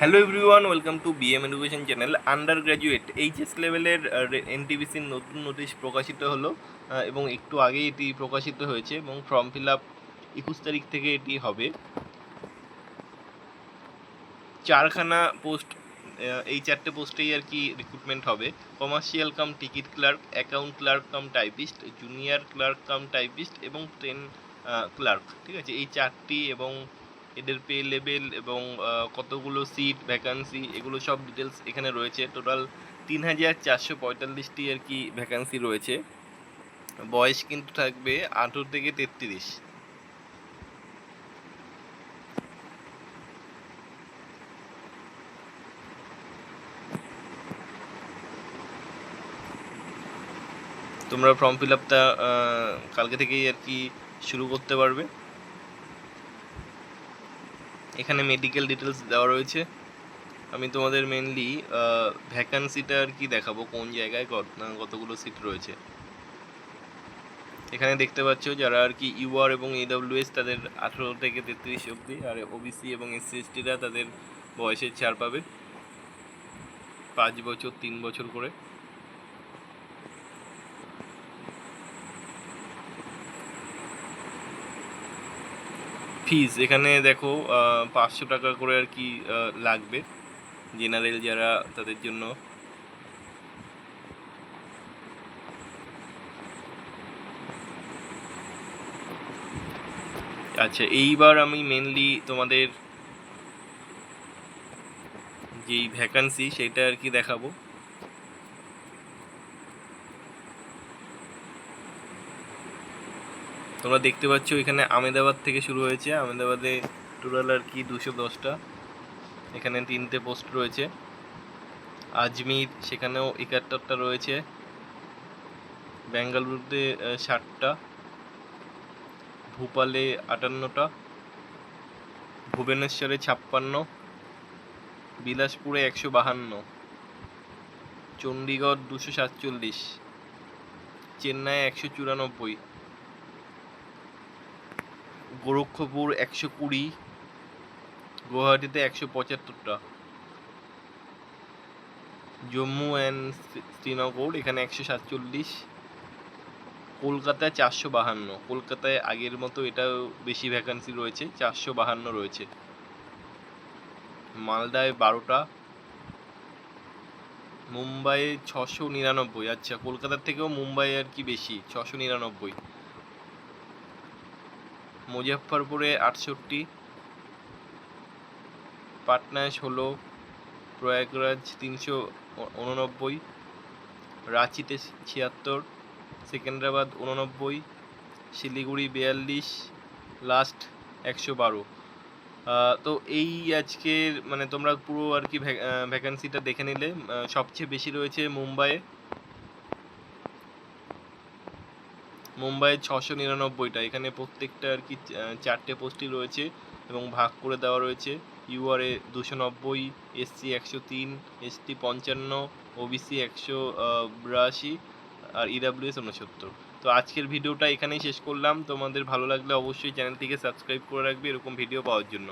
Hello everyone welcome to BM education channel under graduate HS লেভেলের এনটিবিসির নতুন notice প্রকাশিত হলো এবং একটু আগেই এটি প্রকাশিত হয়েছে এবং ফর্ম ফিল আপ একুশ তারিখ থেকে এটি হবে। চারখানা পোস্ট এই চারটে পোস্টেই আর কি রিক্রুটমেন্ট হবে। Commercial cum ticket clerk account clerk cum typist junior clerk cum typist এবং ট্রেন ক্লার্ক ঠিক আছে? এই চারটি এবং এদের পে লেভেল এবং কতগুলো সিট ভ্যাকান্সি এগুলো সব ডিটেলস এখানে রয়েছে। টোটাল তিন হাজার চারশো পঁয়তাল্লিশটি আর কি ভ্যাকান্সি রয়েছে। বয়স কিন্তু থাকবে আঠেরো থেকে তেত্রিশ। তোমরা ফর্ম ফিল আপটা কালকে থেকেই আর কি শুরু করতে পারবে। এখানে মেডিকেল ডিটেলস দেওয়া রয়েছে। আমি তোমাদের মেনলি ভ্যাকান্সিটা আর কি দেখাবো, কোন জায়গায় কত- কতগুলো সিট রয়েছে। এখানে দেখতে পাচ্ছ যারা আর কি ইউআর এবং এডব্লিউএস তাদের আঠেরো থেকে তেত্রিশ অবধি, আর ওবিসি এবং এসসি এসটিরা তাদের বয়সের ছাড় পাবে। পাঁচ বছর, তিন বছর করে। ফিজ এখানে দেখো পাঁচশো টাকা করে আর কি লাগবে। জেনারেল যারা তাদের জন্য। আচ্ছা এইবার আমি মেনলি তোমাদের যেই ভ্যাকান্সি সেটা আর কি দেখাবো। তোমরা দেখতে পাচ্ছ এখানে আমেদাবাদ থেকে শুরু হয়েছে। আমেদাবাদে টোটাল আর কি দুশো দশটা। এখানে তিনটে পোস্ট রয়েছে। আজমির, সেখানেও একাত্তরটা রয়েছে। বেঙ্গালুরুতে ষাটটা। ভোপালে আটান্নটা। ভুবনেশ্বরে ছাপ্পান্ন। বিলাসপুরে একশো বাহান্ন। চণ্ডীগড় দুশো সাতচল্লিশ। চেন্নাই একশো চুরানব্বই। গোরক্ষপুর একশো কুড়ি, গুয়াহাটিতে একশো পঁচাত্তরটা। জম্মু অ্যান্ড শ্রীনগর এখানে একশো সাতচল্লিশ। কলকাতায় চারশো বাহান্ন। কলকাতায় আগের মতো এটাও বেশি ভ্যাকান্সি রয়েছে, চারশো বাহান্ন রয়েছে। মালদায় বারোটা। মুম্বাইয়ে ছশো নিরানব্বই। আচ্ছা কলকাতার থেকেও মুম্বাই আর কি বেশি, ছশো নিরানব্বই। মুজাফফরপুরে আটষট্টি, পাটনায় ষোলো, প্রয়াগরাজ তিনশো উননব্বই, রাঁচিতে ছিয়াত্তর, সেকেন্দ্রাবাদ উননব্বই, শিলিগুড়ি বিয়াল্লিশ, লাস্ট একশো বারো। তো এই আজকের মানে তোমরা পুরো আর কি ভ্যাকান্সিটা দেখে নিলে। সবচেয়ে বেশি রয়েছে মুম্বাইয়ে। মুম্বাইয়ে ছশো নিরানব্বইটা। এখানে প্রত্যেকটা আর কি চারটে পোস্টই রয়েছে এবং ভাগ করে দেওয়া রয়েছে। ইউআরএ দুশো নব্বই, এসসি একশো তিন, এসটি পঞ্চান্ন, ওবিসি একশো বিরাশি আর ইডাব্লিউএস উনসত্তর তো আজকের ভিডিওটা এখানেই শেষ করলাম। তোমাদের ভালো লাগলে অবশ্যই চ্যানেলটিকে সাবস্ক্রাইব করে রাখবে এরকম ভিডিও পাওয়ার জন্য।